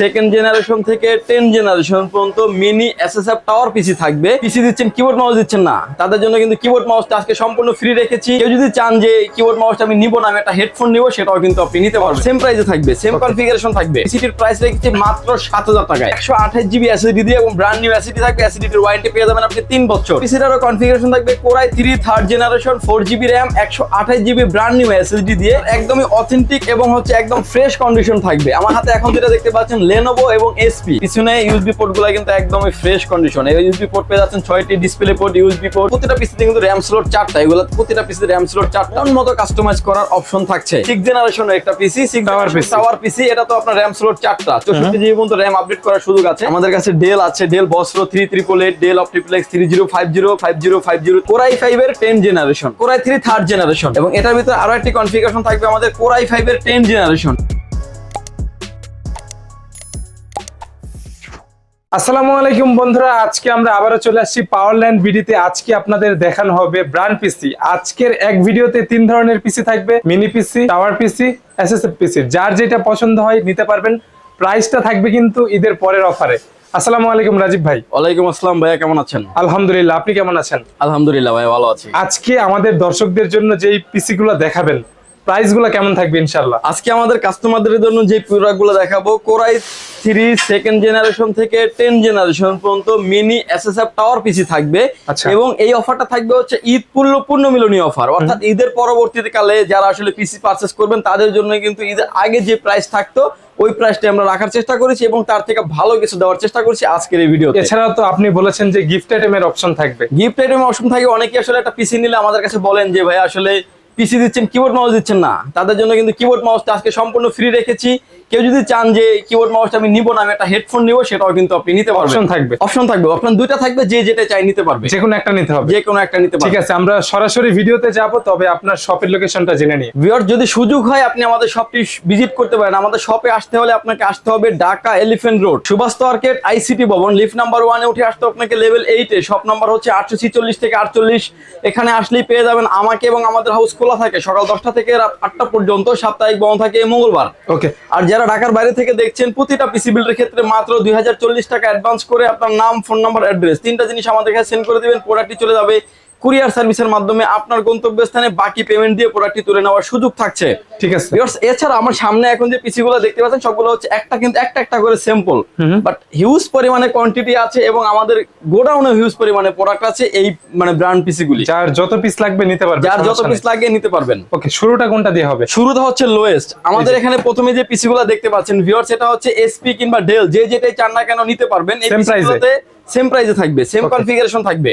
Second generation থেকে ten generation পর্যন্ত mini SSF tower PC থাকবে। পিসি দিচ্ছেন কিবোর্ড মাউস দিচ্ছেন না। তাদের জন্য কিন্তু কিবোর্ড মাউসটা আজকে সম্পূর্ণ ফ্রি রেখেছি। কেউ যদি চান যে কিবোর্ড মাউসটা আমি নিবো না আমি একটা হেডফোন নিবো সেটাও কিন্তু আপনি নিতে পারবেন। সেম প্রাইসে থাকবে সেম কনফিগারেশন থাকবে। পিসিটির প্রাইস রেখেছি মাত্র সাত হাজার টাকায়। একশো আঠাশ জিবি এসএসডি দিয়ে এবং ব্র্যান্ড নিউ এসএসডি থাকবে এসএসডির ওয়ারেন্টি পেয়ে যাবেন আপনি তিন বছর। পিসিটারও কনফিগারেশন থাকবে core i three third generation four GB RAM একশো আঠাশ জিবি ব্র্যান্ড নিউ এসএসডি দিয়ে। একদমই অথেন্টিক এবং হচ্ছে একদম ফ্রেশ কন্ডিশন থাকবে। আমার হাতে এখন যেটা দেখতে পাচ্ছেন লেনোভো এবং এসপি পিছনে ইউএসবি পোর্টগুলো কিন্তু একদমই ফ্রেশ কন্ডিশন এই ইউএসবি পোর্ট পেয়ে যাচ্ছেন ছয়টি ডিসপ্লে পোর্ট ইউএসবি পোর্ট প্রতিটা পিসিতে কিন্তু র্যাম স্লট চারটা। এগুলো প্রতিটা পিসিতে র্যাম স্লট চারটা। মতো কাস্টমাইজ করার অপশন থাকছে। সিক্স জেনারেশনের একটা PC six Tower PC tower PC এটা তো আপনার র্যাম স্লট চারটা। চৌষট্টি জিবি পর্যন্ত র্যাম আপডেট করার সুযোগ আছে। আমাদের কাছে ডেল আছে। Dell বসরো three triple eight Dell OptiPlex three zero five zero five zero five zero core i five এর ten generation core i three third generation এবং এটার ভিতরে আরও একটি কনফিগারেশন থাকবে আমাদের কোরাই ফাইভ এর টেন জেনারেশন আসসালামু আলাইকুম বন্ধুরা আজকে আমরা আবারও চলে আসছি পাওয়ার পাওয়ারল্যান্ড ভিডিওতে আজকে আপনাদের দেখানো হবে ব্র্যান্ড পিসি আজকের এক ভিডিওতে তিন ধরনের পিসি থাকবে mini PC tower PC SSF PC যার যেটা পছন্দ হয় নিতে পারবেন প্রাইসটা থাকবে কিন্তু ঈদের পরের অফারে আসসালামু আলাইকুম রাজীব ভাই। ওয়ালাইকুম আসসালাম ভাইয়া কেমন আছেন? আলহামদুলিল্লাহ আপনি কেমন আছেন? আলহামদুলিল্লাহ ভাই ভালো আছি। আজকে আমাদের দর্শকদের জন্য যেই পিসি গুলো দেখাবেন প্রাইসগুলো কেমন থাকবে ইনশাল্লাহ আজকে আমাদের কাস্টমারদের জন্য যে প্রোডাক্টগুলো দেখাবো core i three second generation থেকে টেন জেনারেশন পর্যন্ত মিনি এসএসএফ টাওয়ার পিসি থাকবে আচ্ছা। এবং এই অফারটা থাকবে হচ্ছে ঈদ পূর্ণ পূর্ণ মিলনী অফার অর্থাৎ ঈদের পরবর্তীতে কালে যারা আসলে পিসি পারচেস করবেন তাদের জন্য কিন্তু ঈদের আগে যে প্রাইস থাকতো ওই প্রাইসটা আমরা রাখার চেষ্টা করেছি এবং তার থেকে ভালো কিছু দেওয়ার চেষ্টা করেছি আজকের এই ভিডিওতে। এছাড়াও তো আপনি বলেছেন যে গিফট আইটেমের অপশন থাকবে। গিফট আইটেম অপশন থাকে অনেকে আসলে একটা পিসি নিলে আমাদের কাছে বলেন যে ভাই আসলে পিসি দিচ্ছেন কিবোর্ড মাউস দিচ্ছেন না। তাদের জন্য কিন্তু কিবোর্ড মাউসটা আজকে সম্পূর্ণ ফ্রি রেখেছি। কেউ যদি চান যে কিবোর্ড মাউসটা আমি নিবো না আমি একটা হেডফোন নিবো সেটাও কিন্তু আপনি নিতে পারবেন। অপশন থাকবে। অপশন থাকবে। অপশন দুইটা থাকবে যে যেটা চাই নিতে পারবে। যে কোনো একটা নিতে হবে। যে কোনো একটা নিতে পারবে। ঠিক আছে আমরা সরাসরি ভিডিওতে যাব তবে আপনার শপের লোকেশনটা জেনে নিই ভিউয়ার যদি সুযোগ হয় আপনি আমাদের শপটি ভিজিট করতে পারেন। আমাদের শপে আসতে হলে আপনাকে আসতে হবে Dhaka elephant road Subhash market ICT ভবন। লিফট নাম্বার ওয়ানে উঠে আসতে আপনাকে লেভেল এইটে শপ নাম্বার হচ্ছে আটশো ছিচল্লিশ থেকে আটচল্লিশ। এখানে আসলেই পেয়ে যাবেন আমাকে এবং আমাদের হাউস খোলা থাকে। সকাল দশটা থেকে রাত আটটা পর্যন্ত। সাপ্তাহিক বন্ধ থাকে মঙ্গলবার। ওকে আর যারা ঢাকার বাইরে থেকে দেখছেন, প্রতিটা পিসি বিল্ডের ক্ষেত্রে মাত্র দুই হাজার চল্লিশ টাকা অ্যাডভান্স করে আপনার নাম ফোন নাম্বার অ্যাড্রেস তিনটা জিনিস আমাদের কাছে সেন্ড করে দেবেন প্রোডাক্টটি চলে যাবে কুরিয়ার সার্ভিসের মাধ্যমে আপনার গন্তব্যস্থানে বাকি পেমেন্ট দিয়ে প্রোডাক্টটি তুলে নেওয়ার সুযোগ থাকছে। ঠিক আছে। এছাড়া আমার সামনে এখন যে পিসি গুলো দেখতে পাচ্ছেন সবগুলো হচ্ছে একটা কিন্তু একটা একটা করে স্যাম্পল বাট হিউজ পরিমাণে কোয়ান্টিটি আছে এবং আমাদের গোডাউনে হিউজ পরিমাণে প্রোডাক্ট আছে এই মানে ব্র্যান্ড পিসি গুলি। যার যত পিস লাগবে নিতে পারবে যার যত পিস লাগে নিতে পারবেন। ওকে শুরুটা কোনটা দিয়ে হবে? শুরুটা হচ্ছে লোয়েস্ট আমাদের এখানে প্রথমে যে পিসি গুলো দেখতে পাচ্ছেন ভিউয়ার্স এটা হচ্ছে এসপি কিংবা ডেল যে যেটাই চান না কেন নিতে পারবেন। এই এ? সেম প্রাইসে থাকবে সেম. কনফিগারেশন থাকবে।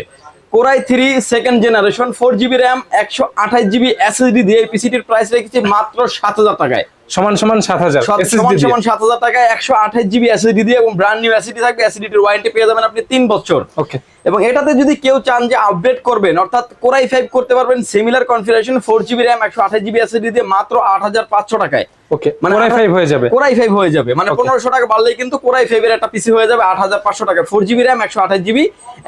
Core i three second generation four GB RAM একশো আঠাশ জিবি এসএসডি দিয়ে পিসিটির প্রাইস রেখেছি মাত্র সাত হাজার টাকায়। সমান সমান সাত হাজার সমান সমান সাত হাজার টাকায় একশো আঠাশ জিবি এসএসডি দিয়ে এবং ব্র্যান্ড নিউ এসএসডি থাকবে এসএসডির ওয়ারেন্টি পেয়ে যাবেন আপনি তিন বছর। ওকে এবং এটাতে যদি কেউ চান যে আপডেট করবেন অর্থাৎ কোরাই ফাইভ করতে পারবেন similar configuration four GB RAM একশো আঠাশ জিবি এসএসডি দিয়ে মাত্র আট হাজার পাঁচশো টাকায়। ওকে মানে মানে ফাইভ হয়ে যাবে। কোরাই ফাইভ হয়ে যাবে। মানে পনেরোশো টাকা বাড়লেই কিন্তু কোরাই ফাইভ এর একটা পিসি হয়ে যাবে আট হাজার পাঁচশো টাকা ফোর জিবি র্যাম একশো আঠাশ জিবি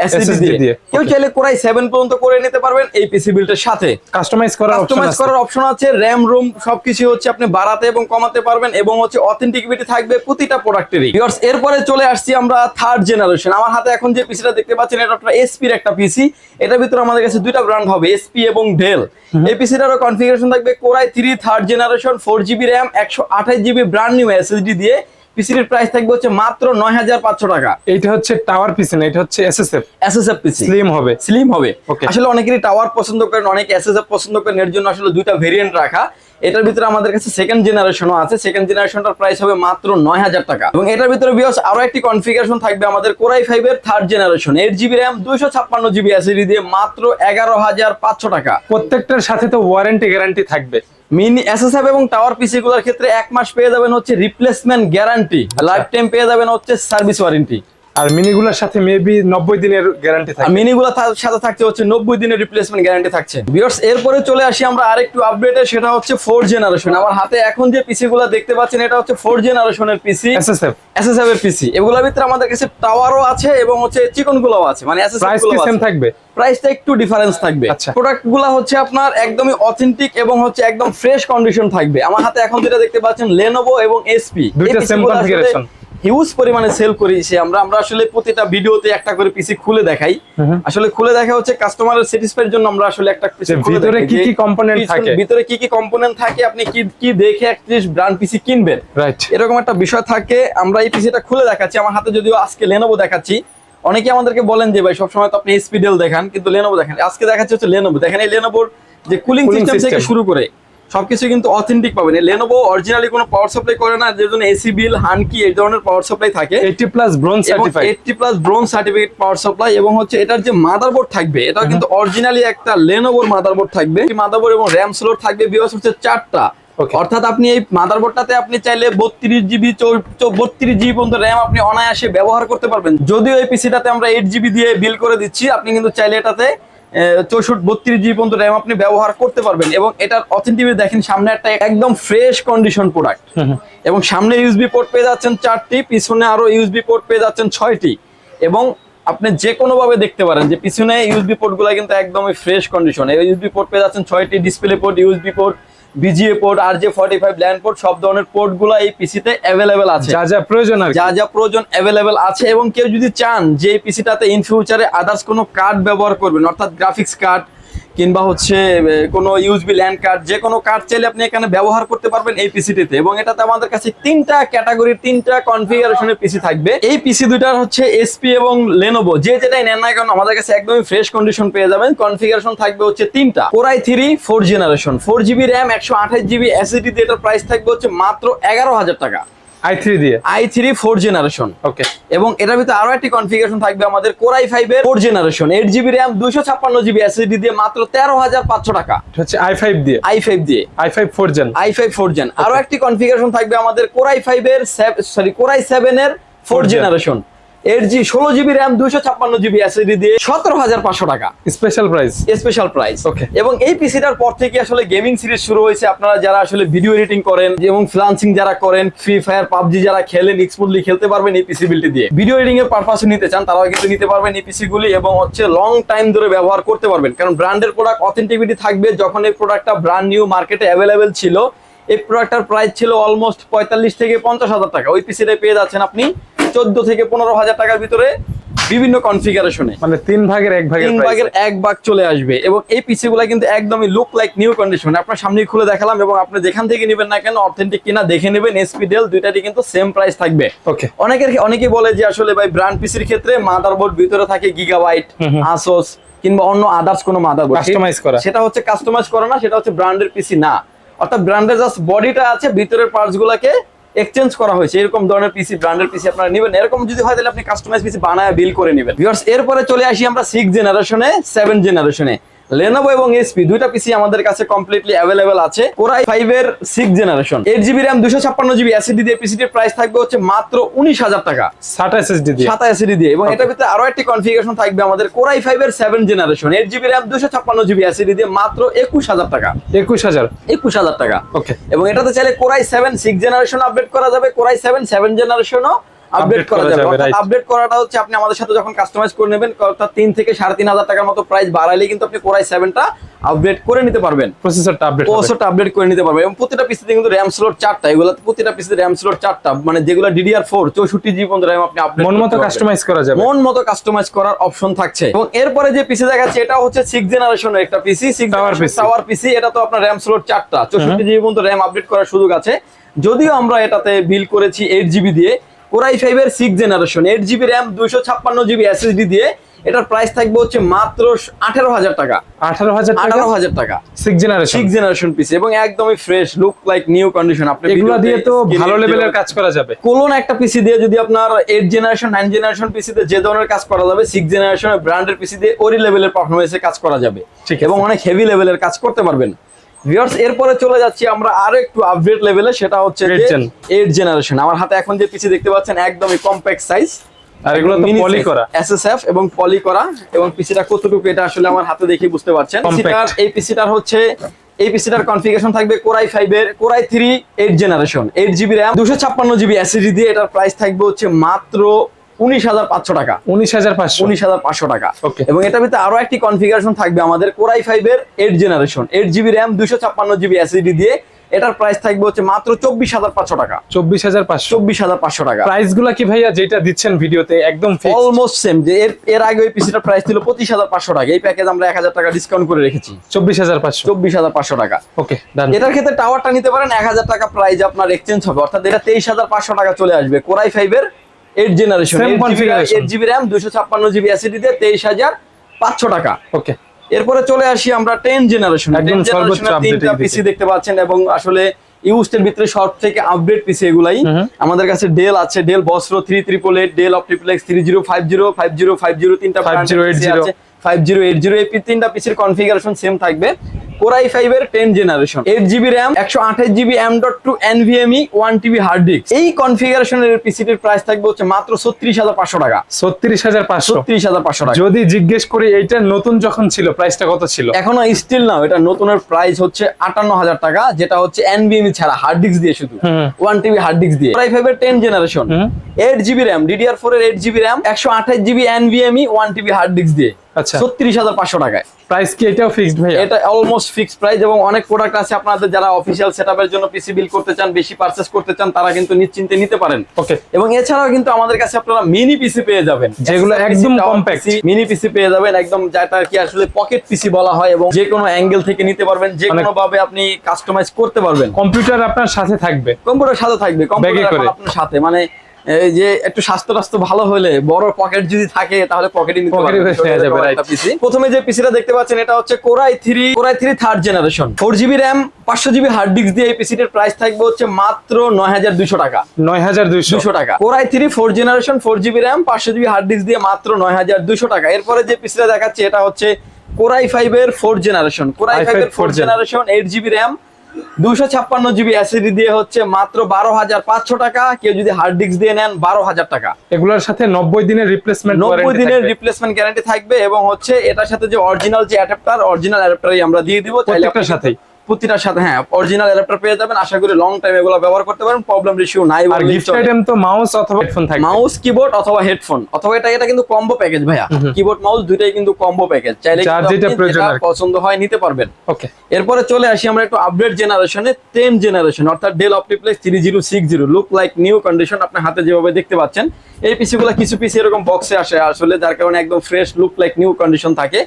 এসএসডি SSD দিয়ে। দিয়ে। কেউ Okay. চাইলে কোরাই সেভেন পর্যন্ত করে নিতে পারবেন এই পিসি বিল্ডের সাথে। কাস্টমাইজ করার কাস্টমাইজ করার অপশন আছে র্যাম রুম সবকিছু হচ্ছে আপনি বাড়াতে এবং কমাতে পারবেন এবং হচ্ছে অথেন্টিকিটি থাকবে প্রতিটা প্রোডাক্টেরই ভিউয়ার্স এরপরে চলে আসছি আমরা থার্ড জেনারেশন আমার হাতে এখন যে পিসিটা দেখতে পাচ্ছেন এটা একটা এসপির একটা পিসি এটার ভিতরে আমাদের কাছে দুইটা ব্র্যান্ড হবে এসপি এবং ডেল এই পিসিটারও কনফিগারেশন থাকবে core i three third generation four GB RAM একশো আঠাশ জিবি ব্র্যান্ড নিউ এসএসডি দিয়ে। পিসির প্রাইস থাকবে হচ্ছে মাত্র নয় হাজার পাঁচশো টাকা। এইটা হচ্ছে টাওয়ার পিসি না এটা হচ্ছে এসএসএফ এসএসএফ পিসি স্লিম হবে। স্লিম হবে. আসলে অনেকেরই টাওয়ার পছন্দ করেন অনেকে এসএসএফ পছন্দ করেন এর জন্য আসলে দুইটা ভেরিয়েন্ট রাখা। এটার ভিতরে আমাদের কাছে সেকেন্ড জেনারেশনও আছে। সেকেন্ড জেনারেশনটার প্রাইস হবে মাত্র নয় হাজার টাকা। এবং এটার ভিতরে বিয়স আরও একটি কনফিগারেশন থাকবে আমাদের কোরাই ফাইভ এর third generation eight GB RAM দুইশো ছাপ্পান্ন জিবি এসিডি দিয়ে মাত্র এগারো হাজার পাঁচশো টাকা। প্রত্যেকটার সাথে তো ওয়ারেন্টি গ্যারান্টি থাকবে। মিনি এসএসএফ এবং টাওয়ার পিসি গুলোর ক্ষেত্রে এক মাস পেয়ে যাবেন হচ্ছে রিপ্লেসমেন্ট গ্যারান্টি লাইফ টাইম পেয়ে যাবেন হচ্ছে সার্ভিস ওয়ারেন্টি আর মিনিগুলোর সাথে মেবি নব্বই দিনের গ্যারান্টি থাকে থাকবে। মিনিগুলো তার সাথে থাকছে হচ্ছে নব্বই দিনের রিপ্লেসমেন্ট গ্যারান্টি থাকছে। বিয়ার্স এরপরে চলে আসি আমরা আরেকটু আপডেটে সেটা হচ্ছে ফোর জেনারেশন আমার হাতে এখন যে পিসি গুলো দেখতে পাচ্ছেন এটা হচ্ছে ফোর জেনারেশনের পিসি এসএসএফ এসএসএফ এর পিসি এগুলোর ভিতরে আমাদের কাছে টাওয়ারও আছে এবং হচ্ছে চিকনগুলো আছে। মানে এসএসএফ প্রাইসগুলো সেম থাকবে? প্রাইসটা একটু ডিফারেন্স থাকবে। আচ্ছা। প্রোডাক্টগুলা হচ্ছে আপনার একদমই অথেন্টিক এবং হচ্ছে একদম ফ্রেশ কন্ডিশন থাকবে। আমার হাতে এখন যেটা দেখতে পাচ্ছেন লেনোভো এবং এসপি দুইটা configuration। হিউজ পরিমাণে সেল করেছি আমরা। আমরা আসলে প্রতিটা ভিডিওতে একটা করে পিসি খুলে দেখাই। আসলে খুলে দেখা হচ্ছে কাস্টমারের স্যাটিসফাইড জন্য আমরা আসলে একটা পিসি ভিতরে কি কি পিছন- থাকে? ভিতরে কি কি কম্পোনেন্ট থাকে আপনি কি কি দেখে অ্যাটলিস্ট ব্র্যান্ড পিসি কিনবেন। রাইট এরকম একটা বিষয় থাকে। আমরা এই পিসিটা খুলে দেখাচ্ছি। আমার হাতে যদিও আজকে লেনোভো দেখাচ্ছি। অনেকে আমাদেরকে বলেন যে ভাই সবসময় তো আপনি এইচপি ডেল দেখান কিন্তু লেনোভো দেখেন। আজকে দেখাচ্ছি হচ্ছে লেনোভো দেখেন এই লেনোভোর যে কুলিং সিস্টেম থেকে শুরু করে সবকিছু কিন্তু অথেন্টিক পাবেন। লেনোভো অরিজিনালি কোনো পাওয়ার সাপ্লাই করে না যে জন্য এসি বিল হানকি এই ধরনের পাওয়ার সাপ্লাই থাকে। Eighty plus bronze certified eighty plus bronze certificate power supply এবং হচ্ছে এটার যে মাদারবোর্ড থাকবে এটা কিন্তু অরিজিনালি একটা লেনোভোর মাদারবোর্ড থাকবে। মাদারবোর্ড এবং র্যাম স্লোট থাকবে বিকজ হচ্ছে চারটা। অর্থাৎ আপনি এই মাদারবোর্ডটাতে আপনি চাইলে বত্রিশ জিবি বত্রিশ জিবি পর্যন্ত র্যাম আপনি অনায়াসে ব্যবহার করতে পারবেন। যদিও এই পিসিটাতে আমরা এইট জিবি দিয়ে বিল করে দিচ্ছি আপনি কিন্তু চাইলে এটাতে চৌষট্টি বত্রিশ জিবি পর্যন্ত র্যাম আপনি ব্যবহার করতে পারবেন এবং এটার অথেন্টিভিটি দেখেন সামনে একটা একদম ফ্রেশ কন্ডিশন প্রোডাক্ট এবং সামনে ইউসবি পোর্ট পেয়ে যাচ্ছেন চারটি পিছনে আরও ইউএসবি পোর্ট পেয়ে যাচ্ছেন ছয়টি। এবং আপনি যে কোনোভাবে দেখতে পারেন যে পিছনে ইউসবি পোর্টগুলো কিন্তু একদমই ফ্রেশ কন্ডিশন এই ইউএসবি পোর্ট পেয়ে যাচ্ছেন ছয়টি display port USB port VGA port R J forty five LAN port সব ধরনের পোর্টগুলা এই পিসিতে অ্যাভেলেবেল আছে। যা যা প্রয়োজন আর যা যা প্রয়োজন অ্যাভেলেবেল আছে এবং কেউ যদি চান যে এই পিসিটাতে ইন ফিউচারে আদার্স কোনো কার্ড ব্যবহার করবেন অর্থাৎ গ্রাফিক্স কার্ড কিংবা হচ্ছে কোনো ইউজবি ল্যান্ড কার্ড যে কোনো কার্ড চাইলে আপনি এখানে ব্যবহার করতে পারবেন এই পিসিটিতে এবং এটাতে আমাদের কাছে তিনটা ক্যাটাগরির তিনটা কনফিগারেশনের পিসি থাকবে। এই পিসি দুটার হচ্ছে এসপি এবং লেনোভো যে যেটাই নেন না কেন, আমাদের কাছে একদমই ফ্রেশ কন্ডিশন পেয়ে যাবেন। কনফিগারেশন থাকবে হচ্ছে তিনটা। Core i three four generation four GB RAM একশো আঠাশ জিবি এসিডি এটার প্রাইস থাকবে হচ্ছে মাত্র এগারো হাজার টাকা। আই থ্রি দিয়ে? I three four generation okay এবং এটার ভিতরে আরও একটি কনফিগারেশন থাকবে আমাদের Core i5 এর four generation eight GB RAM দুশো ছাপ্পান্ন জিবি এসএসডি দিয়ে মাত্র তেরো হাজার পাঁচশো টাকা। হচ্ছে আই ফাইভ দিয়ে? আই ফাইভ দিয়ে। I five four gen i five four gen আরও একটি কনফিগারেশন থাকবে আমাদের Core i5 এর সরি কোরাই সেভেন এর ফোর 4 জেনারেশন এইট জি ষোলো জিবি র্যাম দুশো ছাপ্পান্ন জিবি এসএসডি দিয়ে সতেরো হাজার পাঁচশো টাকা। Special price special price Okay. এবং এই পিসিটার পর থেকে আসলে গেমিং সিরিজ শুরু হয়েছে। আপনারা যারা আসলে ভিডিও এডিটিং করেন এবং ফ্রিলান্সিং যারা করেন ফ্রি ফায়ার পাবজি যারা খেলেন স্মুথলি খেলতে পারবেন এই পিসি বিলটি দিয়ে। ভিডিও এডিটিং এর পারপাসে নিতে চান তারাও কিন্তু নিতে পারবেন এই পিসি গুলি এবং হচ্ছে লং টাইম ধরে ব্যবহার করতে পারবেন। কারণ ব্র্যান্ডের প্রোডাক্ট অথেন্টিভিটি থাকবে যখন এই প্রোডাক্টটা ব্র্যান্ড নিউ মার্কেটে অ্যাভেলেবেল ছিল। এই প্রোডাক্টটার প্রাইস ছিল অলমোস্ট পঁয়তাল্লিশ থেকে পঞ্চাশ হাজার টাকা। ওই পিসিটা পেয়ে যাচ্ছেন আপনি। চোদ্দ থেকে পনেরো হাজার টাকার ভিতরে বিভিন্ন কনফিগারেশনে মানে তিন ভাগের এক ভাগের তিন ভাগের এক ভাগ চলে আসবে এবং এই পিসি গুলা কিন্তু একদমই লুক লাইক নিউ কন্ডিশন আপনার সামনে খুলে দেখালাম এবং আপনি যেখান থেকে নেবেন না কেন অথেন্টিক কিনা দেখে নেবেন এসপি ডেল দুইটারই কিন্তু সেম প্রাইস থাকবে। ওকে অনেকের অনেকেই বলে যে আসলে ভাই ব্র্যান্ড পিসির ক্ষেত্রে মাদারবোর্ড ভিতরে থাকে গিগাবাইট আসোস কিংবা অন্য আদার্স কোনো মাদারবোর্ড Customize করা। সেটা হচ্ছে কাস্টমাইজ করা না সেটা হচ্ছে ব্র্যান্ডের পিসি না। অর্থাৎ ব্র্যান্ডের জাস্ট বডিটা আছে ভিতরের পার্টস গুলাকে এক্সচেঞ্জ করা হয়েছে। এরকম ধরনের পিসি ব্র্যান্ডের পিসি আপনারা নেবেন। এরকম যদি হয়, তাহলে আপনি কাস্টমাইজ পিসি বানায় বিল করে নেবেন। ভিউয়ার্স এরপরে চলে আসি আমরা সিক্স জেনারেশনে সেভেন জেনারেশনে লেনোভো এবং এসপি দুইটা পিসি আমাদের কাছে কমপ্লিটলি অ্যাভেলেবেল আছে। কোরাই ফাইভ এর six generation eight GB RAM দুশো ছাপ্পান্ন জিবি এসিডি দিয়ে পিসিটির প্রাইস থাকবে হচ্ছে মাত্র উনিশ হাজার টাকা। সাটা এসএসডি দিয়ে। সাতা এসিডি দিয়ে। এবং এটার ভিতরে আরও একটি কনফিগারেশন থাকবে আমাদের কোরাই ফাইভ এর seven generation eight GB RAM দুশো ছাপ্পান্ন জিবি এসিডি দিয়ে মাত্র একুশ হাজার টাকা। একুশ হাজার। একুশ হাজার টাকা। ওকে এবং এটাতে চাইলে core i seven six generation update করা যাবে। কোরাই সেভেন সেভেন জেনারেশনও আপডেট করা যাবে আপডেট করাটা হচ্ছে আপনি আমাদের সাথে যখন কাস্টমাইজ করে নেবেন অর্থাৎ তিন থেকে সাড়ে তিন হাজার টাকার মতো প্রাইস বাড়াইলে কিন্তু আপনি কোরাই সেভেনটা আপডেট করে নিতে পারবেন। প্রসেসরটা আপডেট ওসোটা আপডেট করে নিতে পারবেন। এবং প্রতিটা পিসিতে কিন্তু র্যাম স্লট চারটা এগুলো প্রতিটা পিসিতে র্যাম স্লট চারটা মানে যেগুলো ডিডিআর ফোর চৌষট্টি জিবি পর্যন্ত র্যাম আপনি মন মতো কাস্টমাইজ করা যাবে। মন মতো কাস্টমাইজ করার অপশন থাকছে। এবং এরপরে যে পিসি দেখাচ্ছে এটা হচ্ছে সিক্স জেনারেশনের একটা পিসি সিক্স। টাওয়ার পিসি এটা তো আপনার র্যাম স্লট চারটা চৌষট্টি জিবি পর্যন্ত র্যাম আপডেট করার সুযোগ আছে। যদিও আমরা এটাতে বিল করেছি এইট জিবি দিয়ে কোরাই ফাইভ এর six generation eight GB RAM দুইশো ছাপ্পান্ন জিবি এসএসডি দিয়ে এটার প্রাইস থাকবে হচ্ছে মাত্র আঠারো হাজার টাকা। আঠারো হাজার আঠারো হাজার টাকা। Six generation six generation PC এবং একদমই fresh look like new condition আপনি এগুলো দিয়ে তো ভালো লেভেলের কাজ করা যাবে। কোলন একটা পিসি দিয়ে যদি আপনার এইট জেনারেশন নাইন জেনারেশন পিসিতে যে ধরনের কাজ করা যাবে সিক্স জেনারেশনের ব্র্যান্ডের পিসি দিয়ে ওরি লেভেলের পারফরমেন্সে কাজ করা যাবে। ঠিক এবং অনেক হেভি লেভেলের কাজ করতে পারবেন। ভিউয়ার্স এরপরে চলে যাচ্ছি আমরা আরও একটু আপডেট লেভেলে সেটা হচ্ছে এইট জেনারেশন আমার হাতে এখন যে দেখতে পাচ্ছেন একদমই কম্প্যাক্ট সাইজ আর এগুলো তো পলি করা। এসএসএফ এবং পলি করা। এবং পিসিটা কতটুকু এটা আসলে আমার হাতে দেখে বুঝতে পারছেন। পিসিটার এই পিসিটার হচ্ছে এই পিসিটার কনফিগারেশন থাকবে কোরাই ফাইভ এর core i three eight generation eight GB RAM দুশো ছাপ্পান্ন জিবি এসএসডি দিয়ে এটার প্রাইস থাকবে হচ্ছে মাত্র উনিশ হাজার পাঁচশো টাকা। উনিশ হাজার পাঁচশো। উনিশ হাজার পাঁচশো টাকা। এবং এটার ভিতরে আরও একটি কনফিগারেশন থাকবে আমাদের কোরাই ফাইভ এর eight generation eight GB RAM দুশো ছাপ্পান্ন জিবি এসএসডি দিয়ে। এটার প্রাইস থাকবে হচ্ছে মাত্র চব্বিশ হাজার পাঁচশো টাকা। চব্বিশ হাজার পাঁচশো। চব্বিশ হাজার পাঁচশো টাকা। প্রাইসগুলা কি ভাইয়া যেটা দিচ্ছেন ভিডিওতে একদম? অলমোস্ট সেম যে এর এর আগে ওই পিসিটার প্রাইস ছিল পঁচিশ হাজার পাঁচশো টাকা। এই প্যাকেজ আমরা এক হাজার টাকা ডিসকাউন্ট করে রেখেছি। চব্বিশ হাজার পাঁচশো। চব্বিশ হাজার পাঁচশো টাকা। ওকে এটার ক্ষেত্রে টাওয়ারটা নিতে পারেন এক হাজার টাকা প্রাইস আপনার এক্সচেঞ্জ হবে। অর্থাৎ এটা তেইশ হাজার পাঁচশো টাকা চলে আসবে কোরাই ফাইভের eight generation. Eight GB RAM দুশো ছাপ্পান্ন জিবি অ্যাসিডি দিয়ে তেইশ হাজার পাঁচশো টাকা। ওকে এরপরে চলে আসি আমরা টেন জেনারেশন তিনটা পিসি দেখতে পাচ্ছেন এবং আসলে ইউস্টের ভিতরে সব থেকে আপডেট পিসি এগুলাই আমাদের কাছে ডেল আছে Dell Vostro three triple eight Dell OptiPlex three zero five zero five zero five zero তিনটা 5080 ফাইভ জিরো এইট জিরো এই তিনটা পিসির কনফিগারেশন সেম থাকবে। কোরাই ফাইভ এর ten generation eight GB RAM একশো আঠাশ GB M dot two NVMe one TB hard disk এই কনফিগারেশনের পিসিটির প্রাইস থাকবে হচ্ছে মাত্র ছত্রিশ হাজার পাঁচশো টাকা। ছত্রিশ হাজার পাঁচশো। ছত্রিশ হাজার পাঁচশো টাকা। যদি জিজ্ঞেস করি এইটা নতুন যখন ছিল প্রাইসটা কত ছিল? এখনও স্টিল নাও এটা নতুনের প্রাইস হচ্ছে আটান্ন হাজার টাকা যেটা হচ্ছে এনবিএমই ছাড়া হার্ড ডিস্ক দিয়ে শুধু। ওয়ান টিবি হার্ড ডিস্ক দিয়ে। প্রাই ফাইভ এর ten generation eight GB RAM DDR four এর এইট জিবি র্যাম একশো আঠাশ GB NVMe one TB hard disk দিয়ে। আচ্ছা। ছত্রিশ হাজার পাঁচশো টাকায়। প্রাইস কি এটাও ফিক্সড এটা অলমোস্ট ফিক্সড প্রাইস এবং অনেক প্রোডাক্ট আছে আপনাদের যারা অফিসিয়াল সেটআপের জন্য পিসি বিল করতে চান বেশি করতে চান তারা কিন্তু নিশ্চিন্তে নিতে পারেন। ওকে এবং এছাড়াও কিন্তু আমাদের কাছে আপনারা মিনি পিসি পেয়ে যাবেন। যেগুলো একদম। মিনি পিসি পেয়ে যাবেন একদম যেটা কি আসলে পকেট পিসি বলা হয় এবং যে কোনো অ্যাঙ্গেল থেকে নিতে পারবেন যে কোনো ভাবে আপনি কাস্টমাইজ করতে পারবেন। কম্পিউটার আপনার সাথে থাকবে। কম্পিউটার সাথে থাকবে কম্পিউটার আপনার সাথে। মানে এই যে একটু স্বাস্থ্য টাস্থ্য ভালো হলে বড় পকেট যদি থাকে তাহলে পকেটে নিতে. পিসি প্রথমে যে পিসিটা দেখতে পাচ্ছেন এটা হচ্ছে core i three core i three third generation four GB RAM পাঁচশো জিবি হার্ড ডিস্ক দিয়ে এই পিসিটির প্রাইস থাকবে হচ্ছে মাত্র নয় হাজার দুশো টাকা। নয় হাজার দুইশো। দুশো টাকা। Core i three four generation four GB RAM পাঁচশো জিবি হার্ড ডিস্ক দিয়ে মাত্র নয় হাজার দুশো টাকা। এরপরে যে পিসিটা দেখাচ্ছে এটা হচ্ছে কোরাই ফাইভ এর four generation core i five এর four generation eight GB RAM দুশো ছাপ্পান্ন জিবি এসিডি দিয়ে হচ্ছে মাত্র বারো হাজার পাঁচশো টাকা। কেউ যদি হার্ড ডিস্ক দিয়ে নেন বারো হাজার টাকা। এগুলোর সাথে নব্বই দিনের রিপ্লেসমেন্ট নব্বই দিনের রিপ্লেসমেন্ট গ্যারান্টি থাকবে এবং হচ্ছে এটার সাথে যে অরিজিনাল যে অ্যাডাপ্টার অরিজিনাল অ্যাডাপ্টারই আমরা দিয়ে দিব প্রত্যেকটার সাথেই? প্রতিটার সাথে হ্যাঁ অরিজিনাল অ্যাডাপ্টার পেয়ে যাবেন। আশা করি লং টাইম এগুলো ব্যবহার করতে পারেন প্রবলেম রেশিও নাই আর গিফট আইটেম তো মাউস অথবা হেডফোন মাউস কিবোর্ড অথবা হেডফোন অথবা এটা এটা কিন্তু কম্বো প্যাকেজ ভাইয়া। কিবোর্ড মাউস দুইটাই কিন্তু কম্বো প্যাকেজ চাইলে যেটা প্রয়োজন। পছন্দ হয় নিতে পারবেন। ওকে এরপরে চলে আসি আমরা একটু আপডেট জেনারেশনে টেন জেনারেশন অর্থাৎ Dell OptiPlex three zero six zero look like new condition আপনার হাতে যেভাবে দেখতে পাচ্ছেন। এই পিসি গুলো কিছু পিসি এরকম বক্সে আসে আসলে যার কারণে একদম fresh look like new condition থাকে।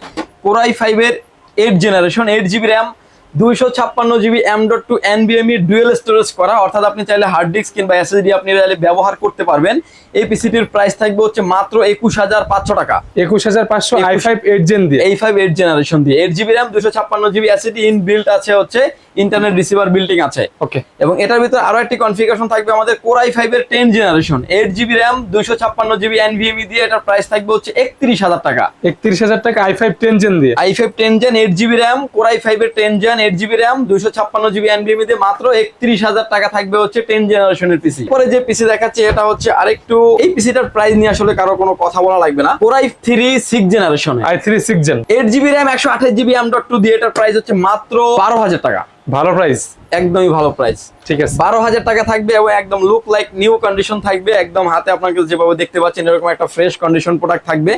কোরাই ফাইভ এর eight generation eight GB RAM দুইশো ছাপ্পান্ন জিবি এম ডট টু এনবিএমই ডুয়েল স্টোরেজ করা অর্থাৎ আপনি চাইলে হার্ড ডিস্ক কিংবা এসএসডি আপনি চাইলে ব্যবহার করতে পারবেন। এই পিসিটির প্রাইস থাকবে হচ্ছে মাত্র একুশ হাজার পাঁচশো টাকা। একুশ হাজার পাঁচশো আই ফাইভ এইট জেন দিয়ে। এই ফাইভ এইট জেনারেশন দিয়ে। এইট জিবি র্যাম দুশো ছাপ্পান্ন জিবি অ্যাসিডি ইন বিল্ড আছে হচ্ছে ইন্টারনেট রিসিভার বিল্ডিং আছে। ওকে এবং এটার ভিতরে আরও একটি কনফিগারেশন থাকবে আমাদের কোরাই ফাইভ এর ten generation eight GB RAM দুশো ছাপ্পান্ন জিবি এনভিএমই দিয়ে এটার প্রাইস থাকবে হচ্ছে একত্রিশ হাজার টাকা। একত্রিশ হাজার টাকা আই ফাইভ টেন জেন দিয়ে। I five ten gen eight GB RAM core i five এর ten gen eight GB RAM দুইশো ছাপ্পান্ন জিবি এনভিএমই মাত্র একত্রিশ হাজার টাকা থাকবে হচ্ছে টেন জেনারেশনের পিসি পরে যে পিসি দেখাচ্ছে এটা হচ্ছে আরেকটু এই পিসিটার প্রাইস নিয়ে আসলে কারও কোনো কথা বলা লাগবে না। Core i three six generation i three six gen eight GB RAM একশো আঠাশ জিবি এম ডট টু দিয়ে এটার প্রাইস হচ্ছে মাত্র বারো হাজার টাকা। ভালো প্রাইস একদমই ভালো প্রাইস ঠিক আছে। বারো হাজার টাকা থাকবে এবং একদম লুক লাইক নিউ কন্ডিশন থাকবে। একদম হাতে আপনাকে যেভাবে দেখতে পাচ্ছেন এরকম একটা ফ্রেশ কন্ডিশন প্রোডাক্ট থাকবে।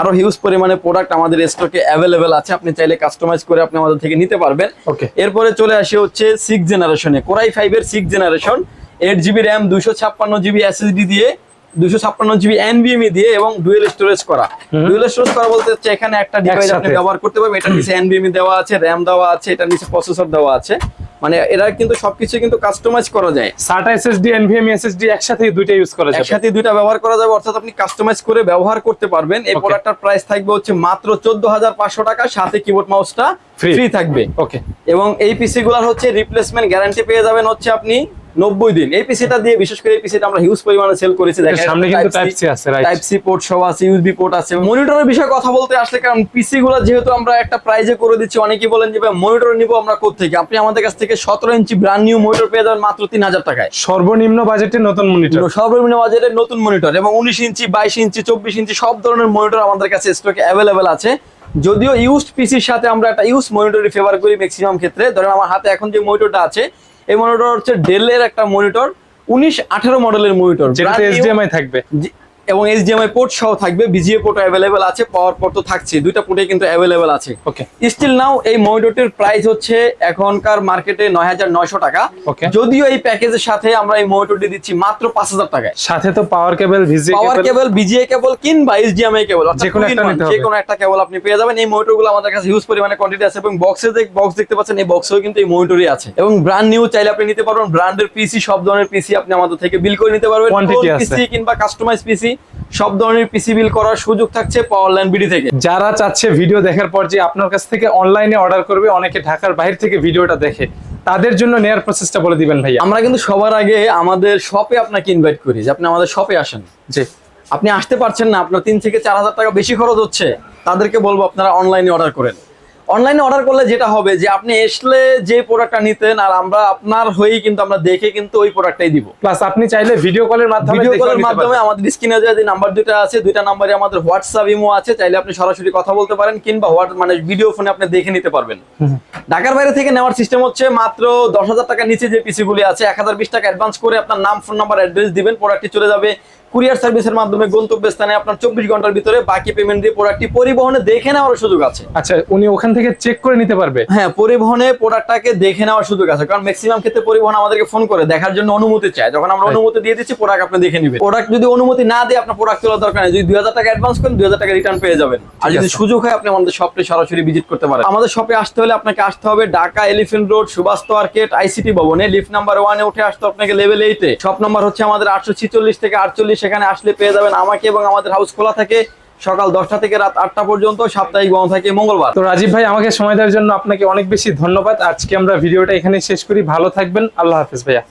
আরও হিউজ পরিমাণে প্রোডাক্ট আমাদের স্টকে অ্যাভেলেবেল আছে। আপনি চাইলে কাস্টমাইজ করে আপনি আমাদের থেকে নিতে পারবেন। ওকে এরপরে চলে আসে হচ্ছে সিক্স জেনারেশনে কোরাই ফাইভ এর six generation eight GB RAM দুশো ছাপ্পান্ন জিবি এসএসডি দিয়ে দুশো ছাপ্পান্ন জিবি এনবিএমই দিয়ে এবং ডুয়েল স্টোরেজ করা। ডুয়েল স্টোরেজ করা বলতে হচ্ছে এখানে একটা ডিভাইস আপনি ব্যবহার করতে পারবেন। এটার নিচে এনবিএমই দেওয়া আছে র্যাম দেওয়া আছে এটার নিচে প্রসেসর দেওয়া আছে। মানে এরা কিন্তু সবকিছু কিন্তু কাস্টমাইজ করা যায়। সাটা এসএসডি এনভিএম এসএসডি একসাথে দুইটা ইউজ করা যাবে। একসাথে দুইটা ব্যবহার করা যাবে অর্থাৎ আপনি কাস্টমাইজ করে ব্যবহার করতে পারবেন। এই. প্রোডাক্টটার প্রাইস থাকবে হচ্ছে মাত্র চোদ্দ হাজার পাঁচশো টাকা সাথে কিবোর্ড মাউসটা। ফ্রি থাকবে। ওকে এবং এই পিসি গুলার হচ্ছে রিপ্লেসমেন্ট গ্যারান্টি পেয়ে যাবেন হচ্ছে আপনি নব্বই দিন। এই পিসিটা দিয়ে বিশেষ করে এই পিসিটা আমরা হিউজ পরিমাণে সেল করেছি। দেখেন সামনে কিন্তু টাইপ সি আছে রাইট টাইপ সি পোর্ট সহ আছে ইউএসবি পোর্ট আছে। মনিটরের বিষয়ে কথা বলতে আসলে কারণ পিসি গুলো যেহেতু আমরা একটা প্রাইজে করে দিচ্ছি অনেকেই বলেন যে মনিটর নিব আমরা কোথেকে আপনি আমাদের কাছ থেকে সতেরো ইঞ্চি ব্র্যান্ড নিউ মনিটর পেয়ে যাবেন মাত্র তিন হাজার টাকায়। সর্বনিম্ন বাজেটে নতুন মনিটর সর্বনিম্ন বাজেটের নতুন মনিটর এবং উনিশ ইঞ্চি বাইশ ইঞ্চি চব্বিশ ইঞ্চি সব ধরনের মনিটর আমাদের কাছে স্টকে অ্যাভেলেবেল আছে। যদিও ইউজড পিসির সাথে আমরা একটা ইউজ মনিটরই ফেভার করি ম্যাক্সিমাম ক্ষেত্রে। ধরেন আমার হাতে এখন যে মনিটরটা আছে এই মনিটর হচ্ছে ডেলের একটা মনিটর উনিশ আঠারো মডেলের মনিটর যেটা এইচডিএমআই থাকবে। এবং এইচডিএমআই পোর্ট সহ থাকবে বিজিএ পোর্ট অ্যাভেলেবেল আছে পাওয়ার পোর্ট তো থাকছে দুইটা পোর্টে কিন্তু অ্যাভেলেবেল আছে। ওকে স্টিল নাও এই মনিটরটির প্রাইস হচ্ছে এখনকার মার্কেটে নয় হাজার নয়শো টাকা. যদিও এই প্যাকেজের সাথে আমরা এই মনিটরটি দিচ্ছি মাত্র পাঁচ হাজার টাকায়। সাথে তো পাওয়ার কেবল ভিজি পাওয়ার কেবল কেবল বিজিএ কেবল কিংবা এইচডিএমআই কেবল যে কোনো একটা নিতে যে হবে। কোনো একটা কেবল আপনি পেয়ে যাবেন। এই মনিটরগুলো আমাদের কাছে হিউজ পরিমাণে কোয়ান্টিটি আছে এবং বক্সে বক্স দেখতে পাচ্ছেন এই বক্সেও কিন্তু এই মনিটরই আছে। এবং ব্র্যান্ড নিউ চাইলে আপনি নিতে পারবেন। ব্র্যান্ডের পিসি সব ধরনের পিসি আপনি আমাদের থেকে বিল করে নিতে পারবেন। Quantity আছে। পিসি কিংবা কাস্টমাইজ পিসি সব ধরনের পিসি বিল করার সুযোগ থাকছে পাওয়ার লাইন বিডি থেকে। যারা চাচ্ছে ভিডিও দেখার পর যে আপনার কাছ থেকে অনলাইনে অর্ডার করবে অনেকে ঢাকার বাইরে থেকে ভিডিওটা দেখে তাদের জন্য নেয়ার প্রসেসটা বলে দিবেন ভাইয়া। আমরা কিন্তু সবার আগে আমাদের শপে আপনাকে ইনভাইট করি যে আপনি আমাদের শপে আসেন। জি। আপনি আসতে পারছেন না আপনার তিন থেকে চার হাজার টাকা বেশি খরচ হচ্ছে তাদেরকে বলব আপনারা অনলাইনে অর্ডার করেন। অনলাইনে অর্ডার করলে যেটা হবে যে আপনি আসলে যে প্রোডাক্টটা নিতেন আর আমরা আপনার হয়েই কিন্তু আমরা দেখে কিন্তু ওই প্রোডাক্টটাই দিব। প্লাস আপনি চাইলে ভিডিও কলের মাধ্যমে ভিডিও কলের মাধ্যমে আমাদের স্ক্রিনে যে নাম্বার দুটো আছে দুইটা নাম্বারে আমাদের হোয়াটসঅ্যাপ ইমো আছে চাইলে আপনি সরাসরি কথা বলতে পারেন কিংবা হোয়াট মানে ভিডিও ফোনে আপনি দেখে নিতে পারবেন। ঢাকার বাইরে থেকে নেওয়ার সিস্টেম হচ্ছে মাত্র দশ হাজার টাকার নিচে যে পিসি গুলি আছে এক হাজার বিশ টাকা অ্যাডভান্স করে আপনার নাম ফোন নাম্বার অ্যাড্রেস দিবেন প্রোডাক্টটি চলে যাবে কুরিয়ার সার্ভিসের মাধ্যমে গন্তব্যস্থানে আপনার চব্বিশ ঘণ্টার ভিতরে বাকি পেমেন্ট দিয়ে প্রোডাক্টটি পরিবহনে দেখে নেওয়ার সুযোগ আছে। আচ্ছা উনি ওখান থেকে চেক করে নিতে পারবে? হ্যাঁ পরিবহনে প্রোডাক্টটাকে দেখে নেওয়ার সুযোগ আছে। কারণ ম্যাক্সিমাম ক্ষেত্রে পরিবহন আমাদেরকে ফোন করে দেখার জন্য অনুমতি চায়। যখন আমরা অনুমতি দিয়ে দিচ্ছি প্রোডাক্ট আপনি দেখে নেবেন। প্রোডাক্ট যদি অনুমতি না দিয়ে আপনার প্রোডাক্ট তোলার দরকার নেই যদি দুই হাজার টাকা অ্যাডভান্স করেন দুই হাজার টাকা রিটার্ন পেয়ে যাবেন। আর যদি সুযোগ হয় আপনি আমাদের শপে সরাসরি ভিজিট করতে পারেন। আমাদের শপে আসতে হলে আপনাকে আসতে হবে Dhaka elephant road Subhash market ICT ভবনে। লিফট নাম্বার ওয়ানে উঠে আসতে আপনাকে লেভেল এইটে শপ নাম্বার হচ্ছে আমাদের আটশো ছিচল্লিশ থেকে আটচল্লিশ সেখানে আসলে পেয়ে যাবেন আমাকে এবং আমাদের হাউস খোলা থাকে সকাল দশটা থেকে রাত আটটা পর্যন্ত, সাপ্তাহিক বন্ধ থাকে, মঙ্গলবার। তো রাজীব ভাই, আমাকে সময় দেওয়ার জন্য আপনাকে অনেক বেশি ধন্যবাদ। আজকে আমরা ভিডিওটা এখানে শেষ করি। ভালো থাকবেন। আল্লাহ হাফিজ ভাইয়া।